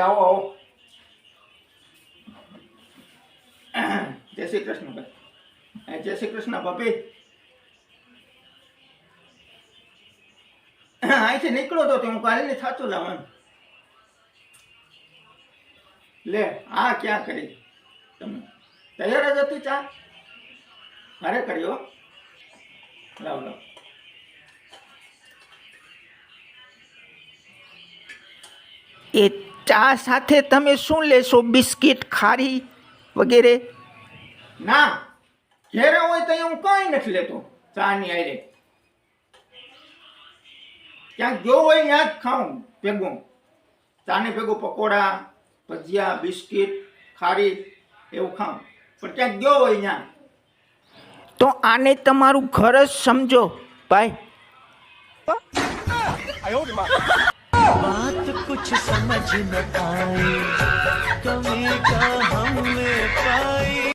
આવો આવો. જય શ્રી કૃષ્ણ ભાઈ. જય શ્રી કૃષ્ણ પપી અહીંથી નીકળો તો હું કાલની થાતું લાવવાનું. લે, આ ક્યાં કરી? તમે તૈયાર જ હતી ચા? મારે કર્યો લાવ લાવ. એ ચા સાથે તમે શું લેશો? બિસ્કિટ ખારી વગેરે? ના ઘેરે હોય તો હું કાંઈ નથી લેતો ચાની આઈરે ક્યાંક જો હોય ત્યાં જ ખાઉં ભેગું. ચાને ભેગું પકોડા ભજીયા બિસ્કિટ ખારી એવું ખાઉં. પણ ક્યાંક ગયો હોય ત્યાં. તો આને તમારું ઘર જ સમજો ભાઈ. बात कुछ समझ न आए। कमी कहा